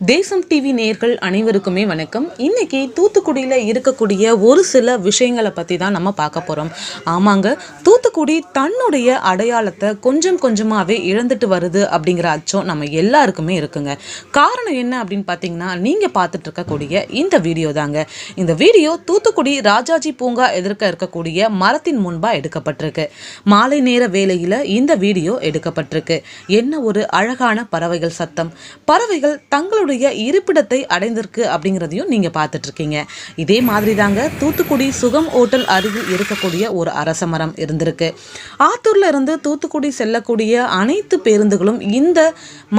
தேசம் டிவி நேயர்கள் அனைவருக்குமே வணக்கம். இன்னைக்கு தூத்துக்குடியில் இருக்கக்கூடிய ஒரு சில விஷயங்களை பற்றி தான் நம்ம பார்க்க போகிறோம் ஆமாங்க தூத்துக்குடி தன்னுடைய அடையாளத்தை கொஞ்சம் கொஞ்சமாகவே இழந்துட்டு வருது அப்படிங்கிற அச்சம் நம்ம எல்லாருக்குமே இருக்குங்க. காரணம் என்ன அப்படின்னு பார்த்தீங்கன்னா நீங்கள் பார்த்துட்டு இருக்கக்கூடிய இந்த வீடியோ தாங்க. இந்த வீடியோ தூத்துக்குடி ராஜாஜி பூங்கா எதிர்க்க இருக்கக்கூடிய மரத்தின் முன்பாக எடுக்கப்பட்டிருக்கு. மாலை நேர வேலையில் இந்த வீடியோ எடுக்கப்பட்டிருக்கு. என்ன ஒரு அழகான பறவைகள் சத்தம். பறவைகள் தங்களுடைய இருப்பிடத்தை அடைந்திருக்கு அப்படிங்கிறதையும் நீங்கள் பார்த்துட்டு இருக்கீங்க இதே மாதிரி தாங்க தூத்துக்குடி சுகம் ஓட்டல் அருகில் இருக்கக்கூடிய ஒரு அரச மரம் இருந்திருக்கு. ஆத்தூர்ல இருந்து தூத்துக்குடி செல்லக்கூடிய அனைத்து பேருந்துகளும் இந்த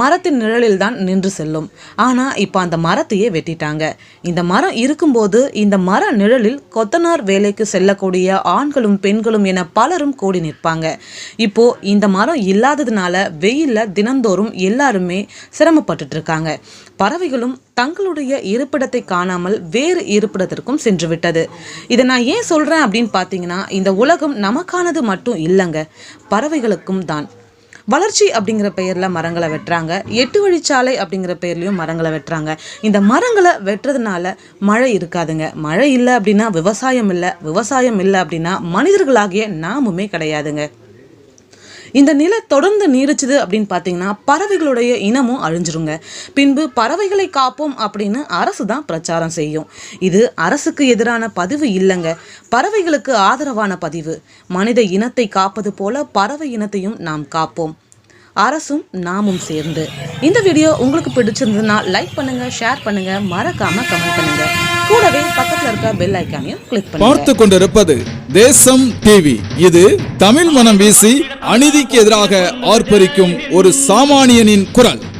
மரத்தின் நிழலில் தான் நின்று செல்லும். ஆனால் இப்போ அந்த மரத்தையே வெட்டிட்டாங்க. இந்த மரம் இருக்கும்போது இந்த மர நிழலில் கொத்தனார் வேலைக்கு செல்லக்கூடிய ஆண்களும் பெண்களும் என பலரும் கூடி நிற்பாங்க. இப்போ இந்த மரம் இல்லாததுனால வெயிலில் தினந்தோறும் எல்லாருமே சிரமப்பட்டுட்டு இருக்காங்க பறவைகளும் தங்களுடைய இருப்பிடத்தை காணாமல் வேறு இருப்பிடத்திற்கும் சென்று விட்டது இதை நான் ஏன் சொல்றேன் அப்படின்னு பார்த்தீங்கன்னா இந்த உலகம் நமக்கானது மட்டும் இல்லைங்க. பறவைகளுக்கும் தான். வளர்ச்சி அப்படிங்கிற பெயரில் மரங்களை வெட்டுறாங்க. எட்டு வழிச்சாலை அப்படிங்கிற பெயர்லையும் மரங்களை வெட்டுறாங்க. இந்த மரங்களை வெட்டுறதுனால மழை இருக்காதுங்க. மழை இல்லை அப்படின்னா விவசாயம் இல்லை. விவசாயம் இல்லை அப்படின்னா மனிதர்களாகிய நாமுமே கிடையாதுங்க. இந்த நிலை தொடர்ந்து நீடிச்சுது அப்படின்னு பார்த்தீங்கன்னா பறவைகளுடைய இனமும் அழிஞ்சிருங்க. பின்பு பறவைகளை காப்போம் அப்படின்னு அரசு தான் பிரச்சாரம் செய்யும். இது அரசுக்கு எதிரான பதிவு இல்லைங்க. பறவைகளுக்கு ஆதரவான பதிவு. மனித இனத்தை காப்பது போல பறவை இனத்தையும் நாம் காப்போம். அரசும் நாமும் சேர்ந்து. இந்த வீடியோ உங்களுக்கு பிடிச்சிருந்ததுன்னா லைக் பண்ணுங்கள் ஷேர் பண்ணுங்கள் மறக்காமல் கமெண்ட் பண்ணுங்கள் இருக்க பெல் ஐக்கானையும் கிளிக் பண்ணி பார்த்து கொண்டிருப்பது தேசம் டிவி இது தமிழ் மனம் வீசி அநீதிக்கு எதிராக ஆர்ப்பரிக்கும் ஒரு சாமானியனின் குரல்.